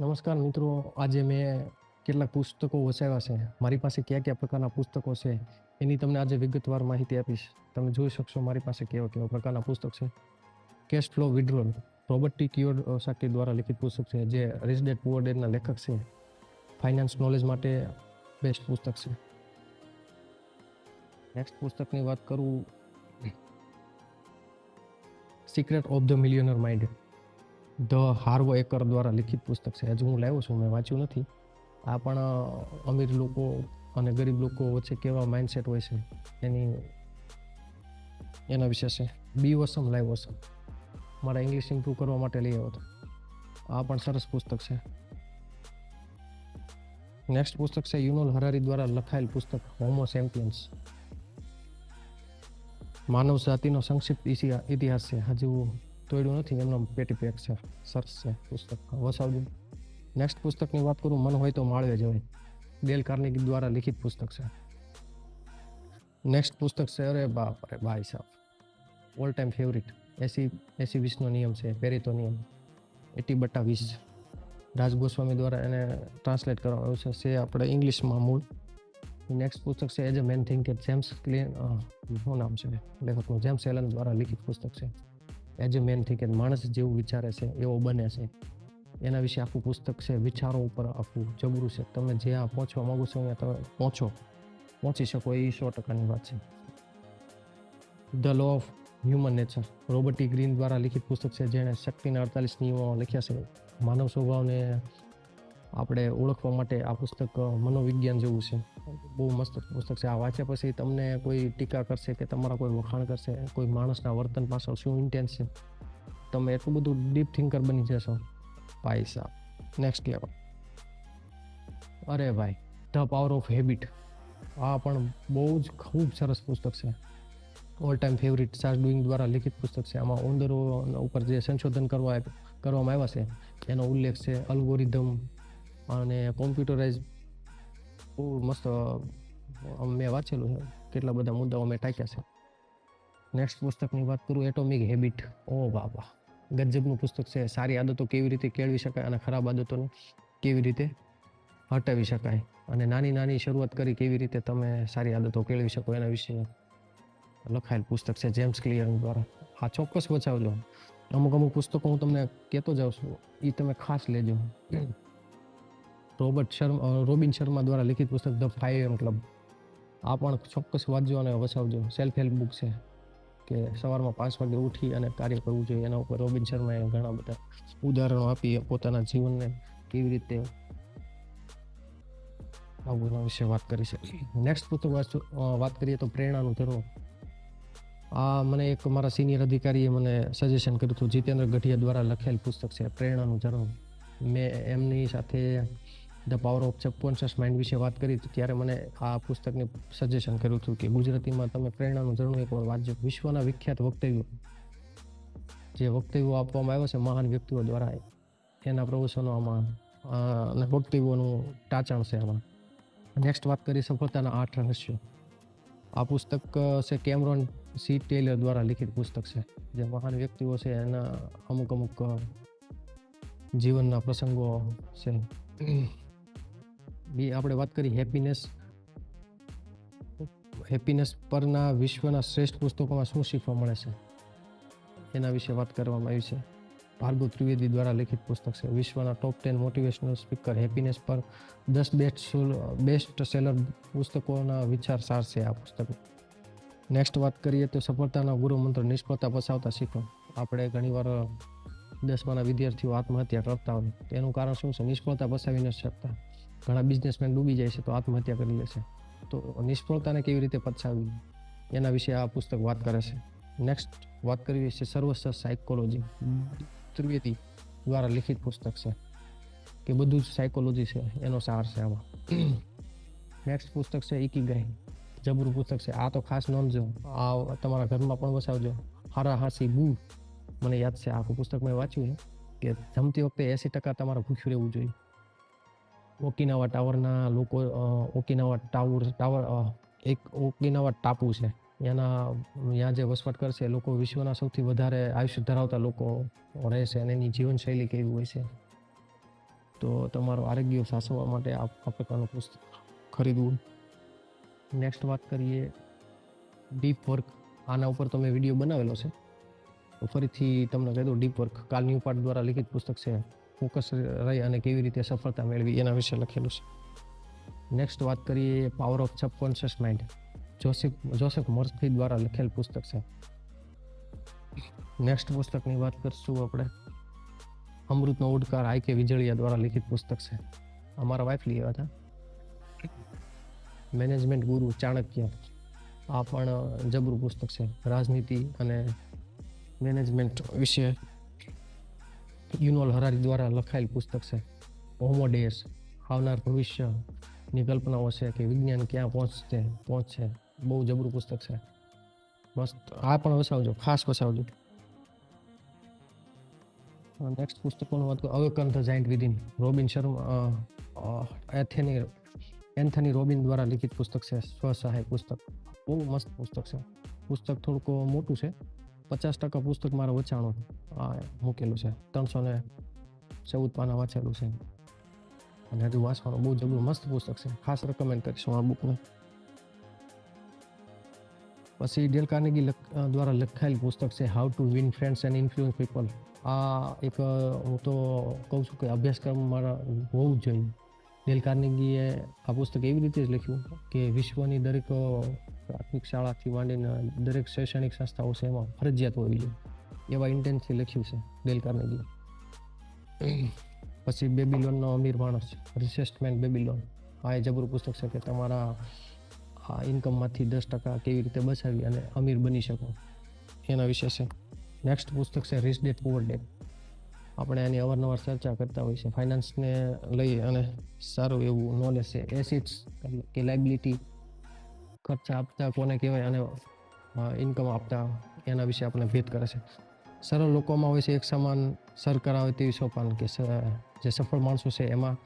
નમસ્કાર મિત્રો, આજે મેં કેટલાક પુસ્તકો વસાવ્યા છે. મારી પાસે કયા કયા પ્રકારના પુસ્તકો છે એની તમને આજે વિગતવાર માહિતી આપીશ. તમે જોઈ શકશો મારી પાસે કેવા કેવા પ્રકારના પુસ્તક છે. Cash flow withdrawal Robert T Kiyosaki દ્વારા લિખિત પુસ્તક છે, જે રિચ ડેડ પુઅર ડેડના લેખક છે. ફાઇનાન્સ નોલેજ માટે બેસ્ટ પુસ્તક છે. નેક્સ્ટ પુસ્તકની વાત કરું. Secret of the millionaire mind the Harv Eker દ્વારા લિખિત પુસ્તક છે. હજુ હું લાવ્યો છું, મેં વાંચ્યું નથી. આ પણ અમીર લોકો અને ગરીબ લોકો વચ્ચે કેવા માઇન્ડસેટ હોય છે, એની, એના વિશે છે. Be awesome live awesome. મારા ઇંગ્લિશ ઇમ્પ્રૂવ કરવા માટે લઈ આવ્યો હતો. આ પણ સરસ પુસ્તક છે. નેક્સ્ટ પુસ્તક છે યુનોલ હરારી દ્વારા લખાયેલ પુસ્તક હોમો સેમ્પિયન્સ માનવ જાતિનો સંક્ષિપ્ત ઇતિહાસ છે. હજુ તોડ્યું નથી, એમનો પેટી પેક છે. સરસ છે પુસ્તક. વસાવજો. નેક્સ્ટ પુસ્તકની વાત કરું, મન હોય તો માળવે જવાય. ડેલ કાર્નેગી દ્વારા લિખિત પુસ્તક છે. નેક્સ્ટ પુસ્તક છે, અરે બાપ અરે ભાઈ સાહેબ. ઓલ ટાઈમ ફેવરિટ એસી એસી વીસનો નિયમ છે, પેરીતો નિયમ. એટી બટ્ટા વીસ. રાજ ગોસ્વામી દ્વારા એને ટ્રાન્સલેટ કરવામાં આવ્યું છે. જે આપણે ઇંગ્લિશમાં મૂળ. નેક્સ્ટ પુસ્તક છે, as a man think James clean શું નામ છે? લેખકનું. જેમ્સ એલન દ્વારા લિખિત પુસ્તક છે. એજ મેન કે માણસ જેવું વિચારે છે, એવો બને છે. એના વિશે આખું પુસ્તક છે, વિચારો ઉપર આખું જબરું છે. તમે જ્યાં પહોંચવા માંગો છો ત્યાં તમે પહોંચો. પહોંચી શકો, એ સો ટકાની વાત છે. The law of human nature Robert Greene દ્વારા લિખિત પુસ્તક છે, જેણે શક્તિના અડતાલીસ નિયમો લખ્યા છે. માનવ સ્વભાવને આપણે ઓળખવા માટે આ પુસ્તક મનોવિજ્ઞાન જેવું છે. બહુ મસ્ત પુસ્તક છે. આ વાંચ્યા પછી તમને કોઈ ટીકા કરશે કે તમારા કોઈ વખાણ કરશે, કોઈ માણસના વર્તન પાછળ શું ઇન્ટેન્સ છે? તમે એટલું બધું ડીપ થિંકર બની જશો. પૈસા નેક્સ્ટ લેવલ અરે ભાઈ ધ પાવર ઓફ હેબિટ આ પણ બહુ જ ખૂબ સરસ પુસ્તક છે. All time favourite Charles Duhigg દ્વારા લિખિત પુસ્તક છે. આમાં ઉંદરો ઉપર જે સંશોધન કરવા, કરવામાં આવ્યા છે, એનો ઉલ્લેખ છે અલ્ગોરિધમ અને કોમ્પ્યુટરાઇઝ બહુ મસ્ત મેં વાંચેલું છે. કેટલા બધા મુદ્દાઓ મેં ટાંક્યા છે. નેક્સ્ટ પુસ્તકની વાત કરું એટોમિક હેબિટ ઓ બાબા. ગજબનું પુસ્તક છે. સારી આદતો કેવી રીતે કેળવી શકાય અને ખરાબ આદતોને કેવી રીતે હટાવી શકાય? અને નાની નાની શરૂઆત કરી કેવી રીતે તમે સારી આદતો કેળવી શકો એના વિશે લખાયેલ પુસ્તક છે જેમ્સ ક્લિયર દ્વારા. આ ચોક્કસ બચાવજો અમુક અમુક પુસ્તકો હું તમને કહેતો જાઉં છું. એ તમે ખાસ લેજો. રોબર્ટ શર્મા રોબિન શર્મા દ્વારા લિખિત પુસ્તક ધ ફાઈવ એમ ક્લબ. આ પણ ચોક્કસ વાંચજો અને વસાવજો. સેલ્ફ હેલ્પ બુક છે કે સવારમાં પાંચ વાગે ઉઠી અને કાર્ય કરવું જોઈએ. એના ઉપર રોબિન શર્માએ ઘણા બધા ઉદાહરણો આપી પોતાના જીવનને કેવી રીતે આવું એના વિશે વાત કરી છે નેક્સ્ટ પુસ્તક વાત કરીએ તો પ્રેરણાનું ધર્મ. આ મને એક મારા સિનિયર અધિકારીએ મને સજેશન કર્યું હતું. જીતેન્દ્ર ગઢિયા દ્વારા લખેલ પુસ્તક છે પ્રેરણાનું ધર્મ. મેં એમની સાથે the power of subconscious mind વિશે વાત કરી હતી ત્યારે મને આ પુસ્તકને સજેશન કર્યું હતું કે ગુજરાતીમાં તમે પ્રેરણાનું ઝરણું એકવાર વાંચજો. વિશ્વના વિખ્યાત વક્તવ્યો, જે વક્તવ્યો આપવામાં આવ્યા છે મહાન વ્યક્તિઓ દ્વારા, એના પ્રવચનો આમાં અને વક્તવ્યોનું ટાંચણ છે આમાં. નેક્સ્ટ વાત કરી સફળતાના આઠ રહસ્યો. આ પુસ્તક છે કેમરોન સી ટેલર દ્વારા લિખિત પુસ્તક છે, જે મહાન વ્યક્તિઓ છે એના અમુક અમુક જીવનના પ્રસંગો છે. બી આપણે વાત કરી હેપીનેસ હેપીનેસ પરના વિશ્વના શ્રેષ્ઠ પુસ્તકોમાં શું શીખવા મળે છે? એના વિશે વાત કરવામાં આવી છે. ભાર્ગવ ત્રિવેદી દ્વારા લિખિત પુસ્તક છે. વિશ્વના top ten motivational speaker happiness પર દસ બેસ્ટ બેસ્ટ સેલર પુસ્તકોના વિચાર સાર છે આ પુસ્તક. નેક્સ્ટ વાત કરીએ તો સફળતાના ગુરુ મંત્ર નિષ્ફળતા પસાવતા શીખો. આપણે ઘણીવાર દસમાના વિદ્યાર્થીઓ આત્મહત્યા કરતા હોય. તેનું કારણ શું છે? નિષ્ફળતા પસાવી ન શકતા. ઘણા બિઝનેસમેન ડૂબી જાય છે તો આત્મહત્યા કરી લે છે તો નિષ્ફળતાને કેવી રીતે પછાવી એના વિશે આ પુસ્તક વાત કરે છે. નેક્સ્ટ વાત કરવી છે સર્વસ્વ સાયકોલોજી ત્રિવેદી દ્વારા લિખિત પુસ્તક છે કે બધું જ સાયકોલોજી છે. એનો સાર છે આમાં. નેક્સ્ટ પુસ્તક છે ઇકીગાઈ જબરું પુસ્તક છે. આ તો ખાસ નોંધજો. આ તમારા ઘરમાં પણ વસાવજો. હારા હાસી બુ. મને યાદ છે આખું પુસ્તક મેં વાંચ્યું કે જમતી વખતે એંસી ટકા તમારે ભૂખ્યું રહેવું જોઈએ. ઓકિનાવા ટાવરના લોકો ઓકિનાવા ટાવર ટાવર એક ઓકિનાવા ટાપુ છે. એના ત્યાં જે વસવાટ કરશે લોકો વિશ્વના સૌથી વધારે આયુષ્ય ધરાવતા લોકો રહે છે અને એની જીવનશૈલી કેવી હોય છે. તો તમારું આરોગ્ય સાચવવા માટે આ પ્રકારનું પુસ્તક ખરીદવું. નેક્સ્ટ વાત કરીએ ડીપ વર્ક આના ઉપર તો મેં વીડિયો બનાવેલો છે. ફરીથી તમને કહી દઉં deep work Cal Newport દ્વારા લિખિત પુસ્તક છે ફોકસ રહી અને કેવી રીતે સફળતા મેળવી એના વિશે લખેલું છે. નેક્સ્ટ વાત કરીએ power of subconscious mind Joseph Joseph Murphy દ્વારા લખેલ પુસ્તક છે. નેક્સ્ટ પુસ્તકની વાત કરશું આપણે. અમૃતનો ઉડકાર, આઈ કે વિજળિયા દ્વારા લિખિત પુસ્તક છે. અમારા વાઇફ લઈ આવ્યા હતા. મેનેજમેન્ટ ગુરુ ચાણક્ય. આ પણ જબરું પુસ્તક છે. રાજનીતિ અને મેનેજમેન્ટ વિશે યુનોલ હરારી દ્વારા લખાયેલ પુસ્તક છે. હોમોડેસ, આવનાર ભવિષ્યની કલ્પનાઓ છે કે વિજ્ઞાન ક્યાં પહોંચશે પહોંચશે. બહુ જબરું પુસ્તક છે. મસ્ત. આ પણ વસાવજો, ખાસ વસાવજો. નેક્સ્ટ પુસ્તકોનું વાત awaken the giant within. Robin Sharma એથેની, Anthony Robin દ્વારા લિખિત પુસ્તક છે, સ્વસહાય પુસ્તક. બહુ મસ્ત પુસ્તક છે. પુસ્તક થોડુંક મોટું છે. પચાસ ટકા પુસ્તક મારા વચાણું મૂકેલું છે. ત્રણસો ને ચૌદ પાના વાંચેલું છે. અને હજુ વાંચવાનું બહુ જબરું મસ્ત પુસ્તક છે. ખાસ રેકમેન્ડ કરીશું આ બુકને પછી ડેલ કાર્નેગી દ્વારા લખાયેલ પુસ્તક છે how to win friends and influence people આ એક હું તો કહું છું કે અભ્યાસક્રમ મારા હોવું જોઈએ. ડેલ કાર્નેગીએ આ પુસ્તક એવી રીતે જ લખ્યું કે વિશ્વની દરેક પ્રાથમિક શાળાથી માંડીને દરેક શૈક્ષણિક સંસ્થાઓ છે એમાં ફરજિયાત હોવી જોઈએ એવા ઇન્ટેન્સથી લખ્યું છે ડેલ કાર્નેગી પછી બેબીલોનનો અમીર માણસ રિસેસ્ટમેન્ટ બેબીલોન આ એ જબરું પુસ્તક છે કે તમારા આ ઇન્કમમાંથી દસ ટકા કેવી રીતે બચાવી અને અમીર બની શકો. એના વિશે છે. નેક્સ્ટ પુસ્તક છે રિચ ડેટ પુઅર ડેટ આપણે એની અવારનવાર ચર્ચા કરતા હોઈએ છે ફાઇનાન્સને લઈ અને સારું એવું નોલેજ છે. એસિડ્સ એટલે કે લાઇબિલિટી ખર્ચા આપતા, કોને કહેવાય, અને ઇન્કમ આપતા, એના વિશે આપણે ભેદ કરે છે. સરળ લોકોમાં હોય છે, એક સમાન સર કરાવે તેવી સોપાન કે જે સફળ માણસો છે, એમાં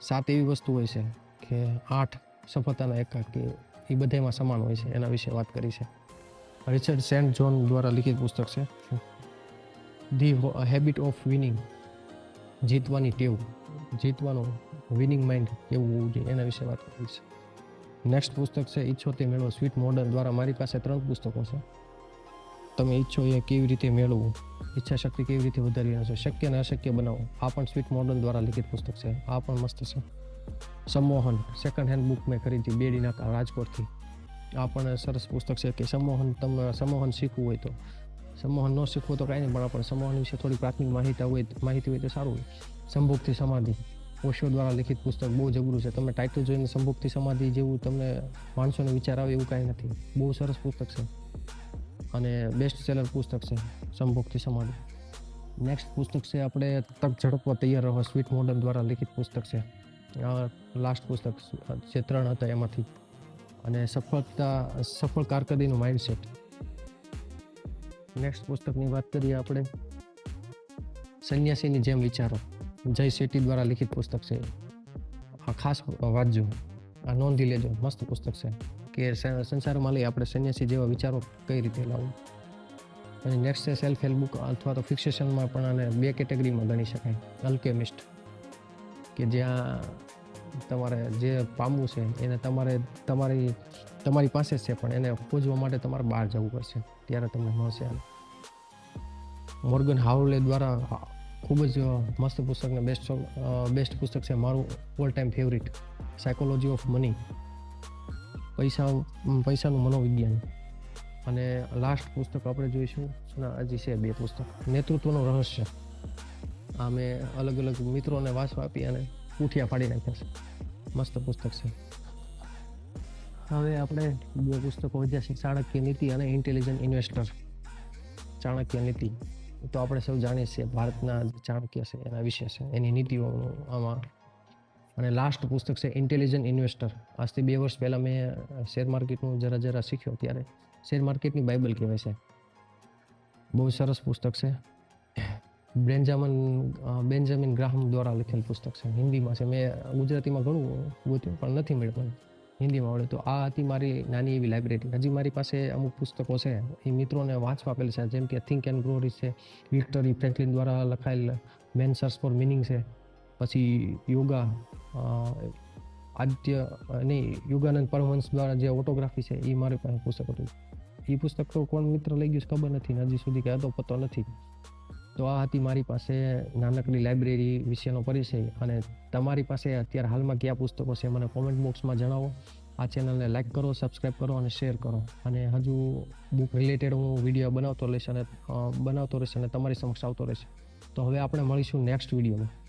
સાત એવી વસ્તુ હોય છે કે આઠ સફળતાના એકા કે એ બધામાં સમાન હોય છે, એના વિશે વાત કરી છે. રિચર્ડ સેન્ટ જોન દ્વારા લિખિત પુસ્તક છે. ધી હેબિટ ઓફ વિનિંગ, જીતવાની ટેવ, જીતવાનું વિનિંગ માઇન્ડ કેવું હોવું જોઈએ એના વિશે વાત કરી છે. નેક્સ્ટ પુસ્તક છે, ઈચ્છો તે મેળવો. સ્વીટ મોડલ દ્વારા મારી પાસે ત્રણ પુસ્તકો છે. તમે ઈચ્છો એ કેવી રીતે મેળવવું? ઈચ્છા શક્તિ કેવી રીતે વધારવી છો શક્ય અને અશક્ય બનાવો? આ પણ સ્વીટ મોડલ દ્વારા લિખિત પુસ્તક છે. આ પણ મસ્ત છે. સંમોહન સેકન્ડ હેન્ડ બુક મેં ખરીદી બેડીના રાજકોટથી. આ પણ સરસ પુસ્તક છે કે સંમોહન તમે, સંમોહન શીખવું હોય તો. સંમોહન ન શીખવું તો કાંઈ નહીં, પણ આપણે સંમોહન વિશે થોડી પ્રાથમિક માહિતી હોય માહિતી હોય તો સારું હોય. સંભોગથી સમાધિ. ઓશો દ્વારા લિખિત પુસ્તક બહુ જબરું છે. તમે ટાઇટલ જોઈને સંભુક્તિ સમાધિ જેવું તમને માણસોને વિચાર આવે એવું કાંઈ નથી. બહુ સરસ પુસ્તક છે. અને બેસ્ટ સેલર પુસ્તક છે સંભુક્તિ સમાધિ. નેક્સ્ટ પુસ્તક છે આપણે તક ઝડપવા તૈયાર રહો. સ્વીટ મોડર્ન દ્વારા લિખિત પુસ્તક છે. લાસ્ટ પુસ્તક જે ત્રણ હતા એમાંથી. અને સફળતા, સફળ કારકર્દીનું માઇન્ડસેટ નેક્સ્ટ પુસ્તકની વાત કરીએ આપણે. સંન્યાસીની જેમ વિચારો. જય શેટ્ટી દ્વારા લિખિત પુસ્તક છે. આ ખાસ વાંચજો. આ નોંધી લેજો. મસ્ત પુસ્તક છે. કે સંસારમાં લઈ આપણે સન્યાસી જેવા વિચારો કઈ રીતે લાવવું અને નેક્સ્ટ સેલ્ફ હેલ્પ બુક અથવા તો ફિક્સેશનમાં પણ આને બે કેટેગરીમાં ગણી શકાય. અલ્કેમિસ્ટ કે જ્યાં તમારે જે પામવું છે એને તમારે તમારી તમારી પાસે છે પણ એને પૂજવા માટે તમારે બહાર જવું પડશે. ત્યારે તમને મળશે મોર્ગન હાવલે દ્વારા ખૂબ જ મસ્ત પુસ્તક ને બેસ્ટ બેસ્ટ પુસ્તક છે મારું all time favourite psychology of money પૈસા પૈસાનું મનોવિજ્ઞાન. અને લાસ્ટ પુસ્તક આપણે જોઈશું ના હજી છે બે પુસ્તક. નેતૃત્વનું રહસ્ય. આ મેં અલગ અલગ મિત્રોને વાંચવા આપી અને પૂઠિયા ફાડી નાખ્યા છે. મસ્ત પુસ્તક છે. હવે આપણે બે પુસ્તકો વધ્યા છે. ચાણક્ય નીતિ અને ઇન્ટેલિજન્ટ ઇન્વેસ્ટર ચાણક્ય નીતિ. તો આપણે સૌ જાણીએ છીએ ભારતના ચાણક્ય છે, એના વિશે છે, એની નીતિઓ આમાં. અને લાસ્ટ પુસ્તક છે ઇન્ટેલિજન્ટ ઇન્વેસ્ટર આજથી બે વર્ષ પહેલાં મેં શેર માર્કેટનું જરા જરા શીખ્યો ત્યારે. શેર માર્કેટની બાઇબલ કહેવાય છે. બહુ સરસ પુસ્તક છે. બેન્જામિન બેન્જામિન ગ્રાહમ દ્વારા લખેલ પુસ્તક છે. હિન્દીમાં છે. મેં ગુજરાતીમાં ઘણું ગોત્યું, પણ નથી મળ્યું હિન્દીમાં આવડે તો આ હતી મારી નાની એવી લાઇબ્રેરી હજી મારી પાસે અમુક પુસ્તકો છે, એ મિત્રોને વાંચવા આપેલ છે. જેમ કે થિંક એન્ડ ગ્રો રીચ છે વિક્ટરી ફ્રેન્કલિન દ્વારા લખાયેલ મેન સર્ચ ફોર મિનિંગ છે. પછી યોગા આદ્ય, નહીં યોગાનંદ પરમહંસ દ્વારા જે ઓટોગ્રાફી છે, એ મારી પાસે પુસ્તક હતું. એ પુસ્તક તો કોણ મિત્ર લઈ ગયું છે ખબર નથી હજી સુધી કંઈ હતો પતો નથી. તો આ હતી મારી પાસે નાનકડી લાઇબ્રેરી વિશેનો પરિચય અને તમારી પાસે અત્યારે હાલમાં કયા પુસ્તકો છે મને કોમેન્ટ બોક્સમાં જણાવો. આ ચેનલને લાઇક કરો સબસ્ક્રાઈબ કરો અને શેર કરો. અને હજુ બુક રિલેટેડ હું વીડિયો બનાવતો રહીશ અને બનાવતો રહીશ અને તમારી સમક્ષ આવતો રહેશે. તો હવે આપણે મળીશું નેક્સ્ટ વિડીયોમાં